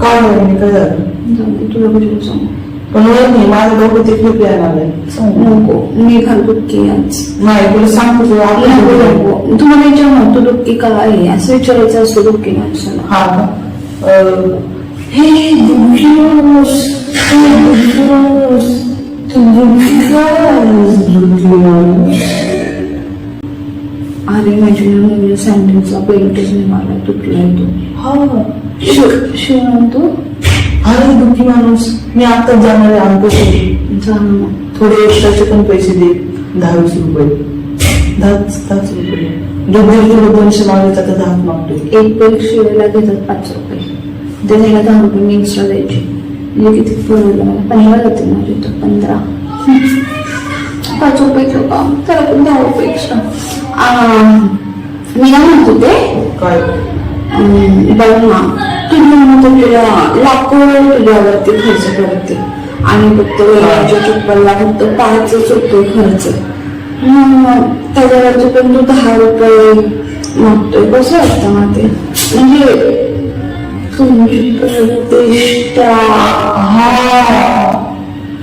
काय झालं? मी काय झालं? जाऊ दे, तुला कशाला सांगू पण वहिनी माझं डोकं ते खूप यायला लागलंय सांग. नको. मी आज. नाही तुला सांगतो तुला नको. तुम्हाला विचार तू दुःखी का आहे? असं विचारायचं असतं दुःखी माणसाला. हा का? अं, हे हे तू. अरे माझ्या नवीन सँडलचा पेंटच नाही मला तुटलाय तो. हा. शिव म्हणतो अरे दुःखी माणूस. मी आताच जाणार ना मग. थोडे एक्स्ट्राचे पण पैसे दे. दहा वीस रुपये. दहा दहाच रुपये. दोन दोन दोनशे मागायचा तर दहा मागतोय. एक पेट शिवायला घेतात पाच रुपये. त्याला दहा रुपये मी एक्स्ट्रा द्यायचे. म्हणजे किती परवडलं मला. पंधरा जाते माझे तर पंधरा. पाच रुपये का? त्याला पण दहा रुपये एक्स्ट्रा मी काय म्हणतो ते काय? बघ ना तुम्ही मम्मा तर लाखो वेळ तुझ्यावरती खर्च करते. आणि फक्त वयाच्या चप्पलला फक्त पाच रुपये खर्च. मग त्याच्यावरती पण तू दहा रुपये मागतोय. कसं वाटतं ना ते? म्हणजे तुमची प्रतिष्ठा हा.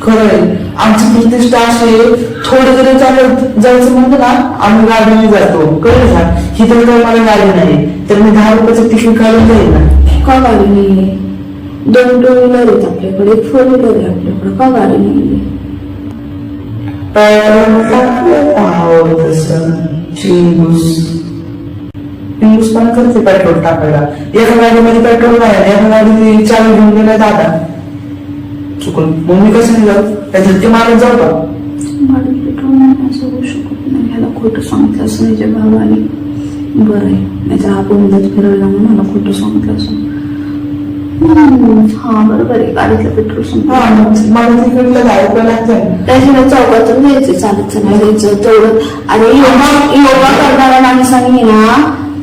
खरंय. आमची प्रतिष्ठा अशी आहे, थोडं जरी चालत जायचं म्हणतो ना आम्ही गाडीने जातो. कळलं का? ही तर काही मला गाडी नाही. तर मी दहा रुपयाचं तिकीट काढून जाईल ना. का गाडी नाहीये? दोन टू व्हीलर आहेत आपल्याकडे एक फोर व्हीलर आहे आपल्याकडे. का गाडी इंग्लिश पण करते पेट्रोल टाकायला. एका गाडीमध्ये पेट्रोल नाही एका गाडी चालू घेऊन गेला दादा. चुकून. मग मी कसं जाऊ? त्या धक्के मारत जाऊ का? पेट्रोल नाही असं होऊ शकत नाही. ह्याला खोटं सांगितलं असं माझ्या भावाने. बरं आहे. तर आपण उद्याच फिरायला म्हणून मला खोटं सांगितलं असं. हा बरोबर आहे. गाडीतलं पेट्रोल हा संपलं मला तिकडलं रुपये लागतं त्याच्याला चौकातून जायचं चालत नाही जायचं तेवढं. आणि योगा योगा करणाऱ्या माणसाने ना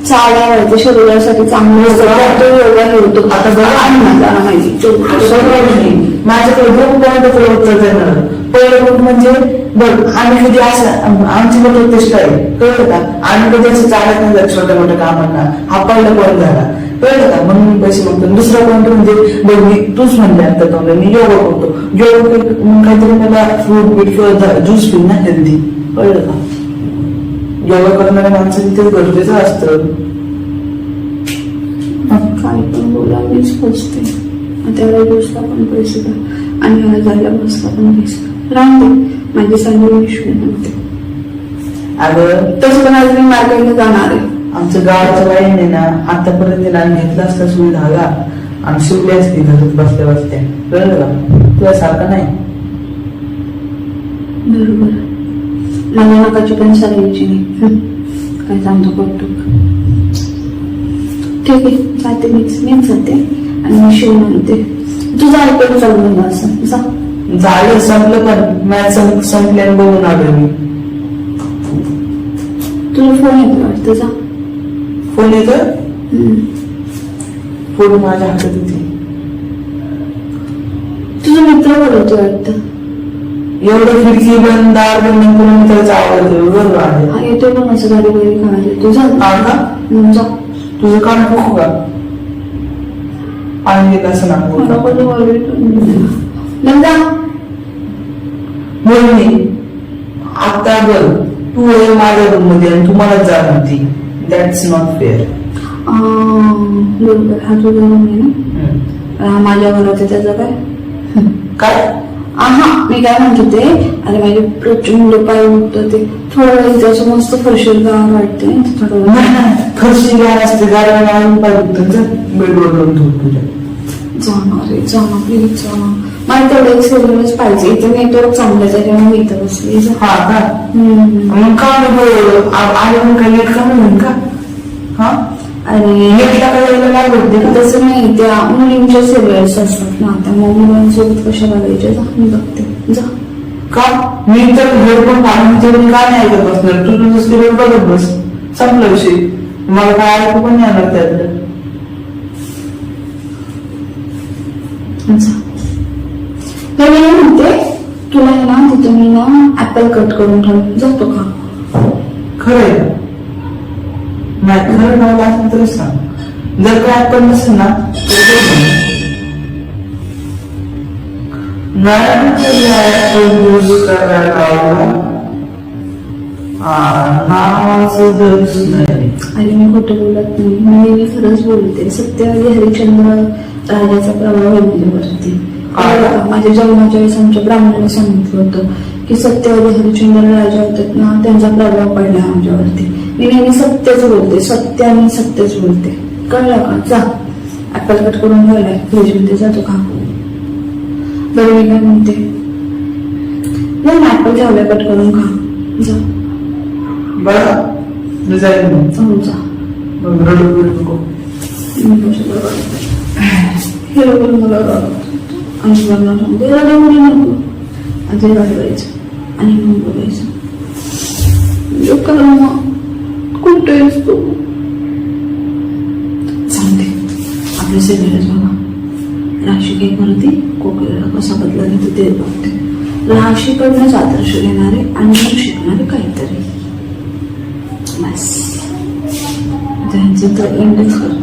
चालावं शरीरासाठी चांगलं असतं. तो योगा हे होतो आता बघा. आणि मला माहिती माझ्याकडे दोन पॉईंट उत्तर देणार. पहिलं पॉईंट म्हणजे बघ आम्ही कधी असं आमची पण प्रतिष्ठा आहे. कळलं का? आम्ही कधी असं चालत नाही छोट्या मोठ्या कामांना. हा पहिला पॉईंट झाला. कळलं का? म्हणून मी पैसे म्हणतो दुसरा पॉईंट म्हणजे बघ मी तूच म्हणले आता तोंड मी योगा करतो. योगा मग काहीतरी मला फ्रूट बीट किंवा ज्यूस पिन ना हेल्दी कळलं का? योगा करणाऱ्या माणसाने ते गरजेचं असतं. काय पण बोला मीच पोचते त्याला दिवसला पण पैसे द्या आणि मला जायला बसला पण पैसे माझी विश्व अगं तसं पण आज मी मार्केटला जाणार आहे. आमचं गावाचं लाईन आहे ना. आतापर्यंत लाईन घेतला असता सुई धागा आणि शिवली असती घरात बसल्या बसत्या कळलं का? तुझ्यासारखं नाही? बरोबर. मला नकाची पण सरायची नाही. काय सांगतो करतो ठीक आहे जाते मीच मीच जाते आणि मी शिव म्हणते तुझं ऐकून चालू मला असं जा झालं संपलं पण मॅच संपल्याने बघून आलो मी तुला फोन येतो वाटतं जा फोन येतो. फोन माझ्या हातात होती तुझा मित्र बोलवतो वाटतं एवढं खिडकी बंद दार बंद करून मित्राचा आवाज येतो बरोबर आहे. हा येतोय पण असं गाडी गाडी काढायला. तू जा. हा का? हं, जा. तुझं कान फुकू का? पाणी असं ना मला पण जा मोहिनी आता बघ तू आहे माझ्या रूममध्ये आणि तुम्हाला जा म्हणती. दॅट्स नॉट फेअर अं, बरोबर हा तुझा रूम आहे ना. हा माझ्या घरात आहे त्याचं काय? काय? हा मी काय म्हणत होते अरे माझे प्रचंड पाय उठतं ते. थोडं त्याचं मस्त फरशीर गाव वाटते थोडं. फरशी गार असते गार आणून पाहिजे बेडवर लावून तुझ्या जाणार रे जाणार प्लीज जाणार. मला तेवढं एक पाहिजे. इथे नेटवर्क चांगलं त्याच्यामुळे मी इथं बसली. जा. हा का. मग का नको? आले मग काही का म्हणून का? हा? आणि नेटला काय यायला लागत होते का तसं नाही त्या मुलींच्या सिरियल्स असतात ना त्यामुळे मुलांसोबत कशा बघायच्या? जा मी बघते. जा. का? मी तर घर पण पाणी विचारून का नाही ऐकत बसणार? तू तुझं सिरियल बघत बस. संपला विषय. मला काय ऐकू पण नाही येणार त्यातलं. मी काय म्हणते तुला ना तिथं मी ना ऍपल कट करून ठेव जातो का? खरं खरं नाव तर सांग जर काय आपण नसेल ना तर आणि मी खोटं बोलत नाही. मी मी खरंच बोलते. सत्यवादी हरिश्चंद्र राजाचा प्रभाव काय? माझ्या जन्माच्या वेळेस आमच्या ब्राह्मणाने सांगितलं होतं की सत्यवादी हरिश्चंद्र राजा होतात ना त्यांचा प्रभाव पडला आमच्यावरती. मी नेहमी सत्यच बोलते सत्य आणि सत्यच बोलते. कळलं का? जा. ऍपल कट करून ठेवलाय फ्रीजमध्ये जातो खा बरं मी काय म्हणते? नाही ऍपल ठेवलाय कट करून खा. जा. बरं. मी मग. हो जा. मग रडू बिडू नको. हे लोक मला आणि लग्न सांगते रडा मुली नको. आधी रडवायचं आणि मग बोलायचं. लोकांना मग कुठे असतो? सांगते आपले सगळेच बघा राशी काय करते कोकिळा कसा बदला घेते ते बघते. राशीकडनंच आदर्श घेणारे आणि मग शिकणारे काहीतरी. बस. त्यांचं तर एंडच करते